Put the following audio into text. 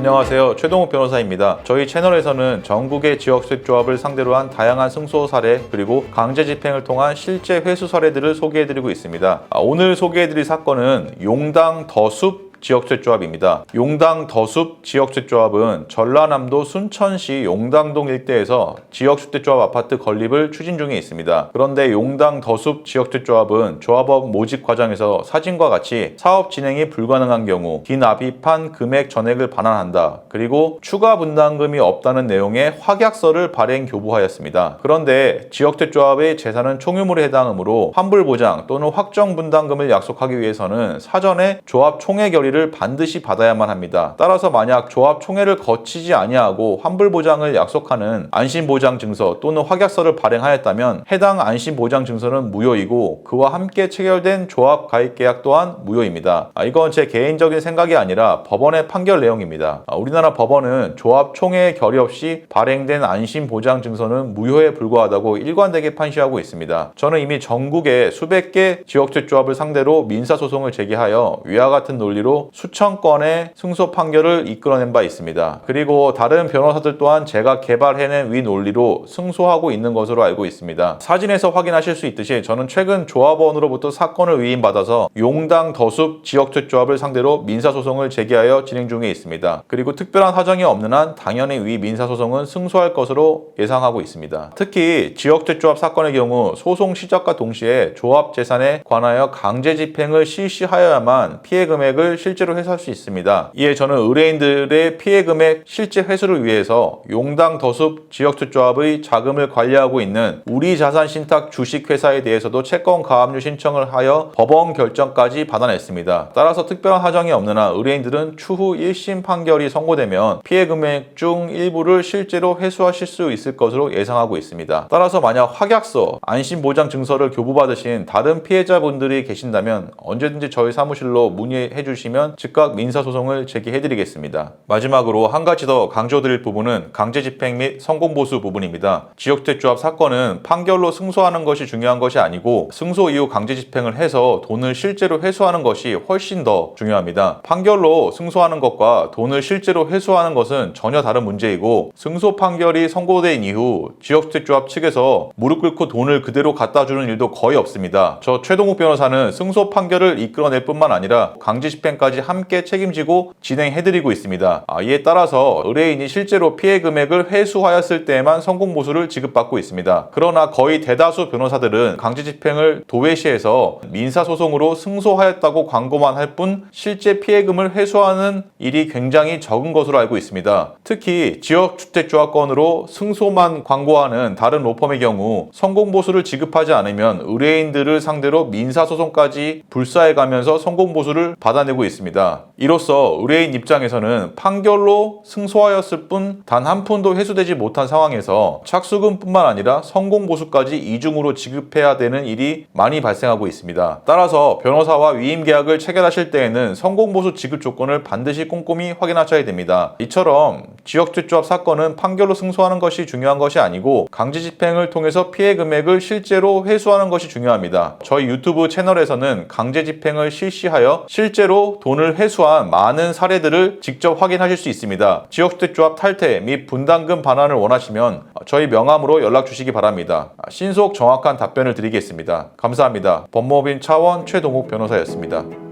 안녕하세요. 최동욱 변호사입니다. 저희 채널에서는 전국의 지역수익조합을 상대로 한 다양한 승소 사례 그리고 강제 집행을 통한 실제 회수 사례들을 소개해드리고 있습니다. 아, 오늘 소개해드릴 사건은 용당 더숲 지역주택조합입니다. 용당 더숲 지역주택조합은 전라남도 순천시 용당동 일대에서 지역주택조합 아파트 건립을 추진 중에 있습니다. 그런데 용당 더숲 지역주택조합은 조합업 모집 과정에서 사진과 같이 사업 진행이 불가능한 경우 기납입한 금액 전액을 반환한다. 그리고 추가 분담금이 없다는 내용의 확약서를 발행 교부하였습니다. 그런데 지역주택조합의 재산은 총유물에 해당하므로 환불 보장 또는 확정 분담금을 약속하기 위해서는 사전에 조합 총회 결의 결의를 반드시 받아야만 합니다. 따라서 만약 조합 총회를 거치지 아니하고 환불 보장을 약속하는 안심 보장 증서 또는 확약서를 발행하였다면 해당 안심 보장 증서는 무효이고 그와 함께 체결된 조합 가입 계약 또한 무효입니다. 아, 이건 제 개인적인 생각이 아니라 법원의 판결 내용입니다. 아, 우리나라 법원은 조합 총회 결의 없이 발행된 안심 보장 증서는 무효에 불과하다고 일관되게 판시하고 있습니다. 저는 이미 전국의 수백 개 지역주택 조합을 상대로 민사 소송을 제기하여 위와 같은 논리로 수천 건의 승소 판결을 이끌어낸 바 있습니다. 그리고 다른 변호사들 또한 제가 개발해낸 위 논리로 승소하고 있는 것으로 알고 있습니다. 사진에서 확인하실 수 있듯이 저는 최근 조합원으로부터 사건을 위임받아서 용당 더숲 지역주택조합을 상대로 민사소송을 제기하여 진행 중에 있습니다. 그리고 특별한 사정이 없는 한 당연히 위 민사소송은 승소할 것으로 예상하고 있습니다. 특히 지역주택조합 사건의 경우 소송 시작과 동시에 조합 재산에 관하여 강제 집행을 실시하여야만 피해 금액을 실 실제로 회수할 수 있습니다. 이에 저는 의뢰인들의 피해 금액 실제 회수를 위해서 용당 더숲 지역투조합의 자금을 관리하고 있는 우리 자산 신탁 주식회사에 대해서도 채권 가압류 신청을 하여 법원 결정까지 받아냈습니다. 따라서 특별한 사정이 없는 한 의뢰인들은 추후 1심 판결이 선고되면 피해 금액 중 일부를 실제로 회수하실 수 있을 것으로 예상하고 있습니다. 따라서 만약 확약서, 안심보장 증서를 교부받으신 다른 피해자분들이 계신다면 언제든지 저희 사무실로 문의해 주시면 있으면 즉각 민사소송을 제기해드리겠습니다. 마지막으로 한 가지 더 강조드릴 부분은 강제집행 및 성공보수 부분입니다. 지역주택조합 사건은 판결로 승소하는 것이 중요한 것이 아니고 승소 이후 강제집행을 해서 돈을 실제로 회수하는 것이 훨씬 더 중요합니다. 판결로 승소하는 것과 돈을 실제로 회수하는 것은 전혀 다른 문제이고 승소 판결이 선고된 이후 지역주택조합 측에서 무릎 꿇고 돈을 그대로 갖다 주는 일도 거의 없습니다. 저 최동욱 변호사는 승소 판결을 이끌어낼 뿐만 아니라 강제집행까지 과정까지 함께 책임지고 진행해드리고 있습니다. 아, 이에 따라서 의뢰인이 실제로 피해 금액을 회수하였을 때에만 성공 보수를 지급받고 있습니다. 그러나 거의 대다수 변호사들은 강제 집행을 도외시해서 민사 소송으로 승소하였다고 광고만 할 뿐 실제 피해금을 회수하는 일이 굉장히 적은 것으로 알고 있습니다. 특히 지역주택조합권으로 승소만 광고하는 다른 로펌의 경우 성공 보수를 지급하지 않으면 의뢰인들을 상대로 민사 소송까지 불사해 가면서 성공 보수를 받아내고 있습니다. 있습니다. 이로써 의뢰인 입장에서는 판결로 승소하였을 뿐 단 한 푼도 회수되지 못한 상황에서 착수금뿐만 아니라 성공 보수까지 이중으로 지급해야 되는 일이 많이 발생하고 있습니다. 따라서 변호사와 위임 계약을 체결하실 때에는 성공 보수 지급 조건을 반드시 꼼꼼히 확인하셔야 됩니다. 이처럼 지역주조합 사건은 판결로 승소하는 것이 중요한 것이 아니고 강제 집행을 통해서 피해 금액을 실제로 회수하는 것이 중요합니다. 저희 유튜브 채널에서는 강제 집행을 실시하여 실제로 돈을 회수한 많은 사례들을 직접 확인하실 수 있습니다. 지역주택조합 탈퇴 및 분담금 반환을 원하시면 저희 명함으로 연락 주시기 바랍니다. 신속 정확한 답변을 드리겠습니다. 감사합니다. 법무법인 차원 최동욱 변호사였습니다.